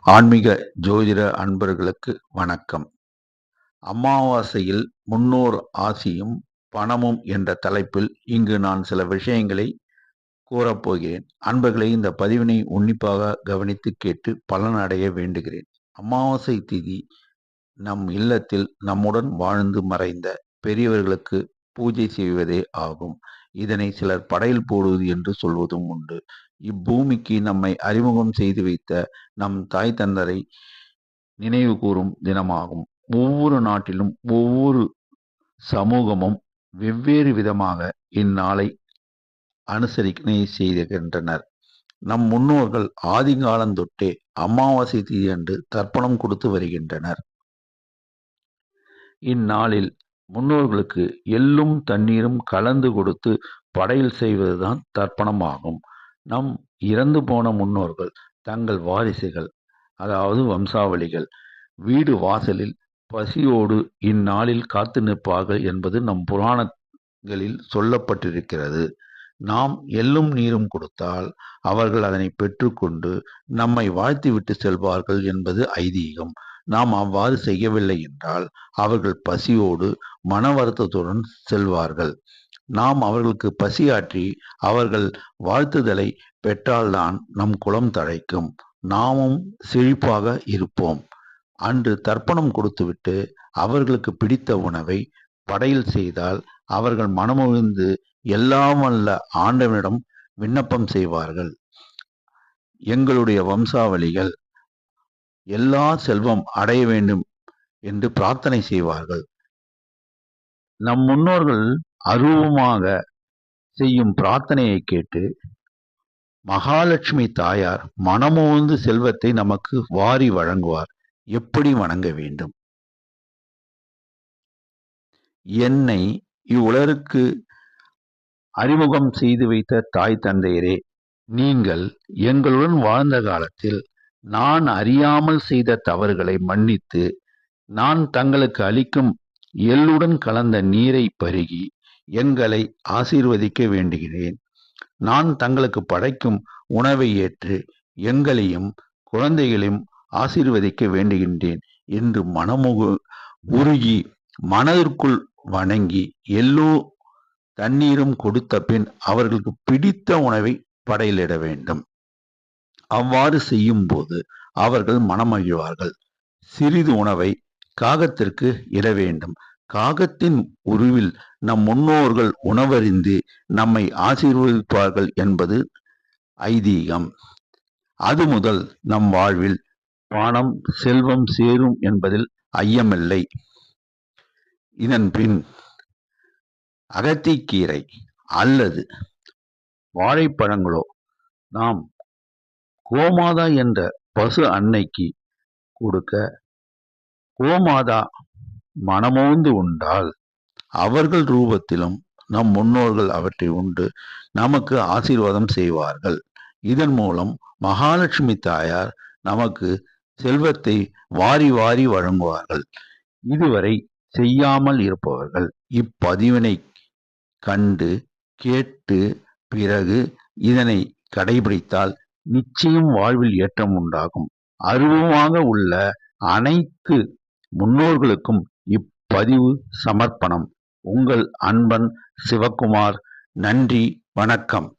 ஆன்மீக ஜோதிட அன்பர்களுக்கு வணக்கம். அமாவாசையில் முன்னோர் ஆசியும் பணமும் என்ற தலைப்பில் இங்கு நான் சில விஷயங்களை கூறப்போகிறேன் அன்பர்களை இந்த பதிவினை உன்னிப்பாக கவனித்து கேட்டு பலனடைய வேண்டுகிறேன். அமாவாசை திதி நம் இல்லத்தில் நம்முடன் வாழ்ந்து மறைந்த பெரியவர்களுக்கு பூஜை செய்வதே ஆகும். இதனை சிலர் படையல் போடுவது என்று சொல்வதும் உண்டு. இப்பூமிக்கு நம்மை அறிமுகம் செய்து வைத்த நம் தாய் தந்தரை நினைவு கூறும் தினமாகும். ஒவ்வொரு நாட்டிலும் ஒவ்வொரு சமூகமும் வெவ்வேறு விதமாக இந்நாளை அனுசரிக்கை செய்திருக்கின்றனர் நம் முன்னோர்கள் ஆதிகாலந்தொட்டே அமாவாசை தீதி அன்று தர்ப்பணம் கொடுத்து வருகின்றனர். இந்நாளில் முன்னோர்களுக்கு எள்ளும் தண்ணீரும் கலந்து கொடுத்து படையல் செய்வதுதான் தர்ப்பணமாகும். நம் இறந்து போன முன்னோர்கள் தங்கள் வாரிசுகள் அதாவது வம்சாவளிகள் வீடு வாசலில் பசியோடு இந்நாளில் காத்து நிற்பார்கள் என்பது நம் புராணங்களில் சொல்லப்பட்டிருக்கிறது. நாம் எள்ளும் நீரும் கொடுத்தால் அவர்கள் அதனை பெற்றுக்கொண்டு நம்மை வாழ்த்திவிட்டு செல்வார்கள் என்பது ஐதீகம். நாம் அவ்வாறு செய்யவில்லை என்றால் அவர்கள் பசியோடு மன வருத்தத்துடன் செல்வார்கள். நாம் அவர்களுக்கு பசியாற்றி அவர்கள் வாழ்த்துதலை பெற்றால்தான் நம் குலம் தழைக்கும். நாமும் செழிப்பாக இருப்போம். அன்று தர்ப்பணம் கொடுத்துவிட்டு அவர்களுக்கு பிடித்த உணவை படையில் செய்தால் அவர்கள் மனமுழுந்து எல்லாம் அல்ல ஆண்டவனிடம் விண்ணப்பம் செய்வார்கள். எங்களுடைய வம்சாவளிகள் எல்லா செல்வம் அடைய வேண்டும் என்று பிரார்த்தனை செய்வார்கள். நம் முன்னோர்கள் அருவமாக செய்யும் பிரார்த்தனையை கேட்டு மகாலட்சுமி தாயார் மனமோந்து செல்வத்தை நமக்கு வாரி வழங்குவார். எப்படி வணங்க வேண்டும்? என்னை இவ்வுலருக்கு அறிமுகம் செய்து வைத்த தாய் தந்தையரே நீங்கள் எங்களுடன் வாழ்ந்த காலத்தில் நான் அறியாமல் செய்த தவறுகளை மன்னித்து நான் தங்களுக்கு அளிக்கும் எள்ளுடன் கலந்த நீரை பருகி எங்களை ஆசீர்வதிக்க வேண்டுகிறேன். நான் தங்களுக்கு படைக்கும் உணவை ஏற்று எங்களையும் குழந்தைகளையும் ஆசீர்வதிக்க வேண்டுகின்றேன் என்று மனமுகு உருகி மனதிற்குள் வணங்கி எல்லோ தண்ணீரும் கொடுத்த பின் அவர்களுக்கு பிடித்த உணவை படையிலிட வேண்டும். அவ்வாறு செய்யும் போது அவர்கள் மனமகிழ்வார்கள். சிறிது உணவை காகத்திற்கு இட வேண்டும். காகத்தின் உருவில் நம் முன்னோர்கள் உணவறிந்து நம்மை ஆசீர்வதிப்பார்கள் என்பது ஐதீகம். அது முதல் நம் வாழ்வில் பணம் செல்வம் சேரும் என்பதில் ஐயமில்லை. இதன் பின் அகத்திக்கீரை அல்லது வாழைப்பழங்களோ நாம் கோமாதா என்ற பசு அன்னைக்கு கொடுக்க கோமாதா மனமோந்து உண்டால் அவர்கள் ரூபத்திலும் நம் முன்னோர்கள் அவற்றை உண்டு நமக்கு ஆசீர்வாதம் செய்வார்கள். இதன் மூலம் மகாலட்சுமி தாயார் நமக்கு செல்வத்தை வாரி வாரி வழங்குவார்கள். இதுவரை செய்யாமல் இருப்பவர்கள் இப்பதிவினை கண்டு கேட்டு பிறகு இதனை கடைபிடித்தால் நிச்சயம் வாழ்வில் ஏற்றம் உண்டாகும். அருவமாக உள்ள அனைத்து முன்னோர்களுக்கும் பதிவு சமர்ப்பணம். உங்கள் அன்பன் சிவகுமார் நன்றி வணக்கம்.